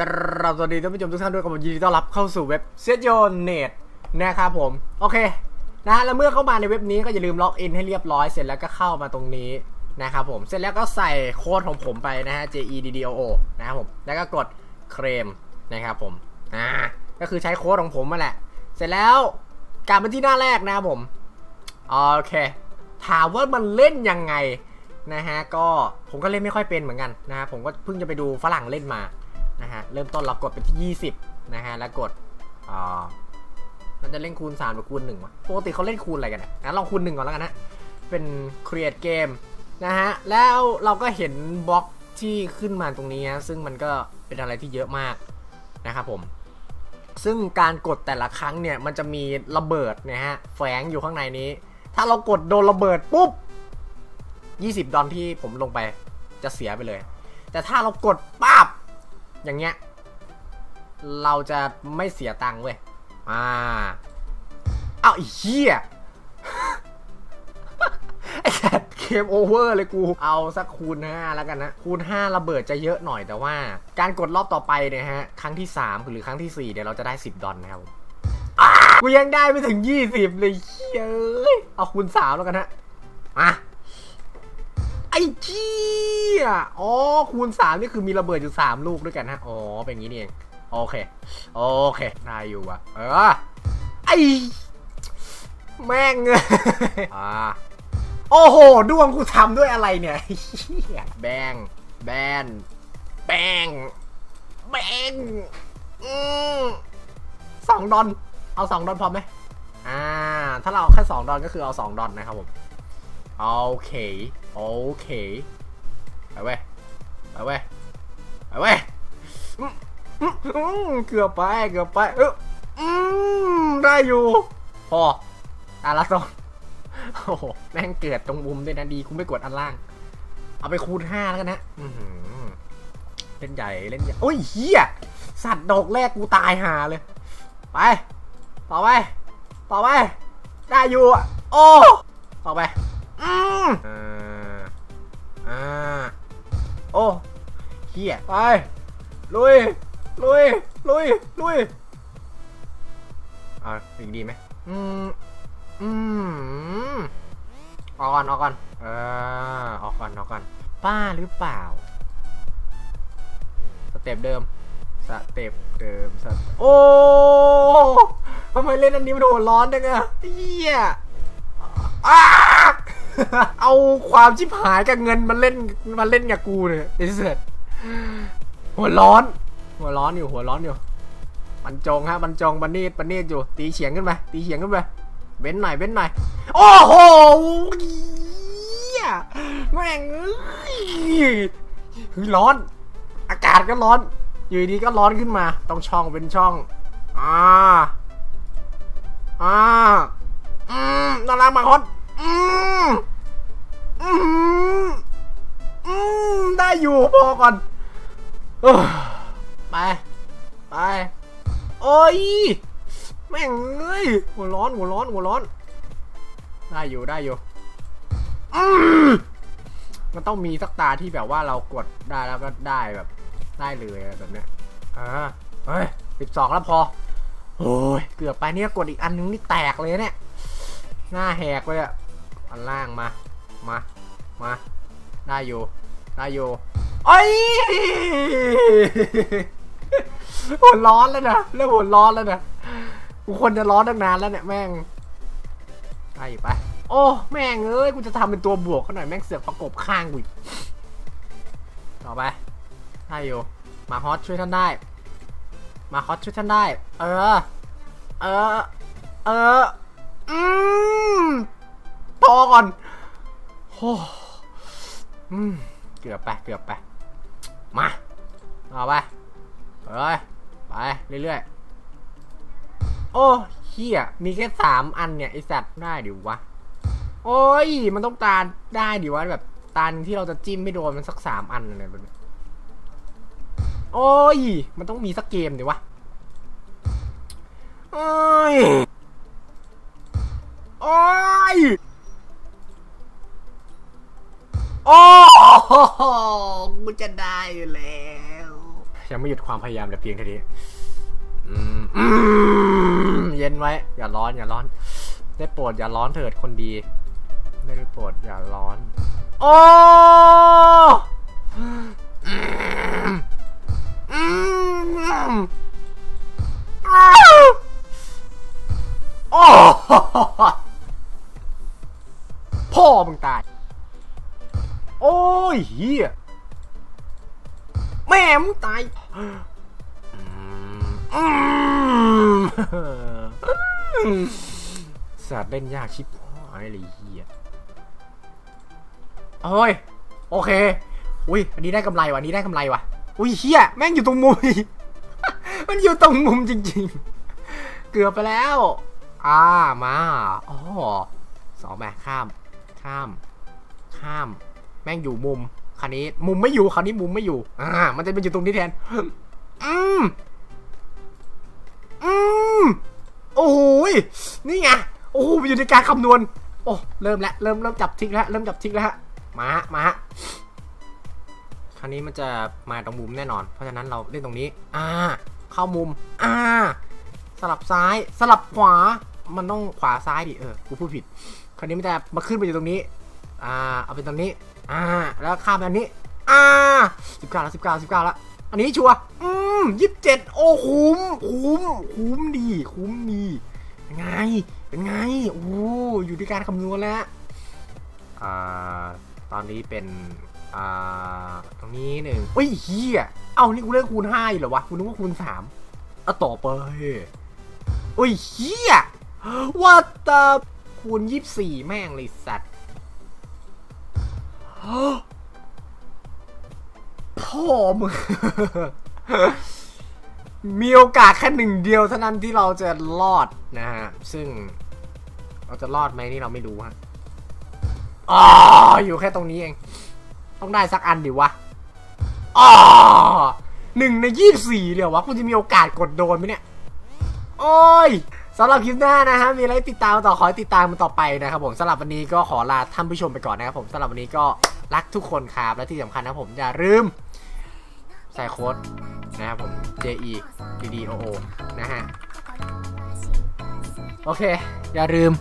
กราบสวัสดีท่านผู้ชมทุกท่านด้วยกับผมยินดีต้อนรับเข้าสู่เว็บเซตโยนเน็ตนะครับผม โอเคนะฮะแล้วเมื่อเข้ามาในเว็บนี้ก็อย่าลืมล็อกอินให้เรียบร้อยเสร็จแล้วก็เข้ามาตรงนี้นะครับผม เสร็จแล้วก็ใส่โค้ดของผมไปนะฮะ J E D D O O นะครับผม แล้วก็กดเคลมนะครับผม อ่า ก็คือใช้โค้ดของผมมาแหละ เสร็จแล้วกลับมาที่หน้าแรกนะครับผม โอเค ถามว่ามันเล่นยังไงนะฮะ ก็ผมก็เล่นไม่ค่อยเป็นเหมือนกันนะฮะ ผมก็เพิ่งจะไปดูฝรั่งเล่นมา นะฮะเริ่มต้นเรากดไปที่ 20 นะฮะแล้วกดอ่ามันจะเล่นคูณ3หรือคูณ1วะปกติเขาเล่นคูณอะไรกันนะงั้นลองคูณ1ก่อนแล้วกันนะเป็น create game นะฮะแล้วเราก็เห็นบล็อกที่ขึ้นมาตรงนี้นะซึ่งมันก็เป็นอะไรที่เยอะมากนะครับผม ซึ่งการกดแต่ละครั้งเนี่ยมันจะมีระเบิดนะฮะแฝงอยู่ข้างในนี้ ถ้าเรากดโดนระเบิดปุ๊บ 20 ดอลที่ผมลงไปจะเสียไปเลย แต่ถ้าเรากดปั๊บ อย่างเงี้ย เราจะไม่เสียตังค์เว้ย อ่าอ้าไอ้เหี้ยไอ้แคทเกมโอเวอร์เลยกู เอาสักคูณ 5 แล้วกันนะ คูณ 5 ระเบิดจะเยอะหน่อยแต่ว่า การกดรอบต่อไปเนี่ยฮะ ครั้งที่ 3 หรือครั้งที่ 4 เดี๋ยวเราจะได้ 10 ดอลนะครับกูยังได้ไม่ถึง 20 เลยเฮ้ย เอาคูณ 3 แล้วกันฮะมา ไอ้เจี้ยอ๋อ คูณ3นี่คือมีระเบิดอยู่3ลูกด้วยกันฮะ อ๋อ เป็นอย่างนี้นี่เอง โอเค โอเค ได้อยู่ว่ะ เออ ไอ้แม่งอ่าโอ้โห ดวงกูทำด้วยอะไรเนี่ยเหี้ยแบง แบน แบง แบง อืมสองดอน เอาสองดอนพอไหมอ่า ถ้าเราแค่สองดอนก็คือเอาสองดอนนะครับผม โอเค โอเคไปเว้ยไปเว้ยไปเว้ยเกือบไปเกือบไปเอออืมได้อยู่พออะลสองโอ้โหแม่งเกิดตรงมุมด้วยนะดีกูไม่กดอันล่าง เอาไปคูณห้าแล้วกันนะเล่นใหญ่เล่นใหญ่โอ้ยเฮียสัตว์ดอกแรกกูตายหาเลย ไป ต่อไป ต่อไป ได้อยู่ โอ้ ต่อไป อืม โอ้เฮียไป ลุย ลุย ลุย ลุยอ่าอีกดีไหมอืม อืม ออกก่อน ออกก่อน เออ ออกก่อน ออกก่อน ป้าหรือเปล่า สเต็ปเดิม สเต็ปเดิมสเตปโอ้ทำไมเล่นอันนี้มันโหดร้อนจังอะเหี้ยอ้า เอาความชิบหายกับเงินมาเล่นมาเล่นกับกูเนี่ยไอ้เสร็จหัวร้อน หัวร้อนอยู่หัวร้อนอยู่มันจงฮะมันจงบันนีดบันนีดอยู่ ตีเฉียงขึ้นไปตีเฉียงขึ้นไปเบ้นหน่อยเบ้นหน่อยโอ้โหแม่งร้อน อากาศก็ร้อน อยู่ดีก็ร้อนขึ้นมาต้องช่องเป็นช่องอ่าอ่าอืมนารามาฮอตอืมอืมอืม ได้อยู่พอก่อนอไป ไป โอ้ย แม่งเอ้ยหัวร้อน หัวร้อน หัวร้อน ได้อยู่ได้อยู่มันต้องมีสักตาที่แบบว่าเรากดได้แล้วก็ได้แบบ ได้เลยแบบเนี้ยอ่าเฮ้ยสิบสองแล้วพอโอ้ยเกือบไปเนี่ยกดอีกอันนึงนี่แตกเลยเนี่ย หน้าแหกเลยอะ อันล่างมา มา มา ได้อยู่ ได้อยู่โอ้ยหัวร้อนแล้วนะเริ่มหัวร้อนแล้วนะกูควรจะร้อนตั้งนานแล้วเนี่ยแม่งไปไป โอ้แม่งเอ้ยกูจะทำเป็นตัวบวกเขาหน่อยแม่งเสือกประกบข้างกูต่อไปได้อยู่มาฮอตช่วยท่านได้ มาฮอตช่วยท่านได้ เออ เออ เออ อืม พอก่อนโอ้อืมเกือบไปเกือบไป มาเอาไปเอ้ยไปเรื่อยๆ โอ้เฮียมีแค่สามอันเนี่ยไอสัตว์ได้ดิวะ โอ้ย มันต้องตาได้ดิวะแบบตานที่เราจะจิ้มไม่โดนมันสักสามอันอะไรแบบนี้โอ้ย มันต้องมีสักเกมดิวะโอ้ย โอ้ย โอ้โหกูจะได้อยู่แล้ว ยังไม่หยุดความพยายามแต่เพียงเท่านี้เย็นไว้ อย่าร้อน อย่าร้อน ได้โปรดอย่าร้อนเถิดคนดี ได้โปรดอย่าร้อน โอ้ ยเฮียแม่มึงตายสัตว์เล่นยากชิบหายเลยเฮียโอ้ย โอเค อุ้ย อันนี้ได้กำไรว่ะอันนี้ได้กำไรว่ะ อุ้ยเฮียแม่งอยู่ตรงมุมมันอยู่ตรงมุมจริง ๆ เกือบไปแล้ว อ่า มา อ๋อสองแบบข้าม ข้าม ข้าม แม่งอยู่มุมคันนี้ มุมไม่อยู่คันนี้มุมไม่อยู่ อ่า มันจะเป็นอยู่ตรงนี้แทน อืม อืม โอ้ยนี่ไง โอ้อยู่ในการคำนวณ โอ้ เริ่มแล้วเริ่มเริ่มจับทิกแล้ว เริ่มจับทิกแล้วฮะ มาฮะ มาฮะคราวนี้มันจะมาตรงมุมแน่นอน เพราะฉะนั้นเราเล่นตรงนี้ อ่า เข้ามุม อ่า สลับซ้าย สลับขวา มันต้องขวาซ้ายดิ เออ กูพูดผิดคราวนี้มันจะมาขึ้นไปอยู่ตรงนี้ อ่า เอาเป็นตรงนี้ อ่า แล้วข้ามไปอันนี้ อ่าสิบเก้าแล้วสิบเก้าสิบเก้าแล้ว อันนี้ชัวร์ อืมยี่สิบเจ็ดโอ้คุ้ม คุ้ม คุ้มดี คุ้มดี เป็นไง เป็นไง โอ้ อยู่ที่การคำนวณแล้ว อ่า ตอนนี้เป็น อ่า ตรงนี้หนึ่งเฮ้ยเฮียเอานี่กูเลือกคูณห้าอยู่เหรอวะ กูนึกว่าคูณสามอะต่อไปเฮ้ยเฮียว่าแต่คูณยี่สิบสี่แม่งเลยสัตว์ พ่อมึง มีโอกาสแค่หนึ่งเดียวเท่านั้นที่เราจะรอดนะฮะ ซึ่ง เราจะรอดไหมนี่เราไม่รู้ฮะอ๋ออยู่แค่ตรงนี้เอง ต้องได้สักอันดิวะอ๋อหนึ่งในยี่สิบสี่เดี๋ยววะคุณจะมีโอกาสกดโดนไหมเนี่ย โอ้ยสำหรับคลิปหน้านะฮะ มีอะไรติดตามต่อขอติดตามมันต่อไปนะครับผมสำหรับวันนี้ก็ขอลาท่านผู้ชมไปก่อนนะครับผมสำหรับวันนี้ก็รักทุกคนครับ และที่สำคัญนะผมอย่าลืม ใส่โค้ดนะครับผม J E D D O O นะฮะ โอเค อย่าลืม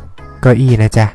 ก็อีนะจ๊ะ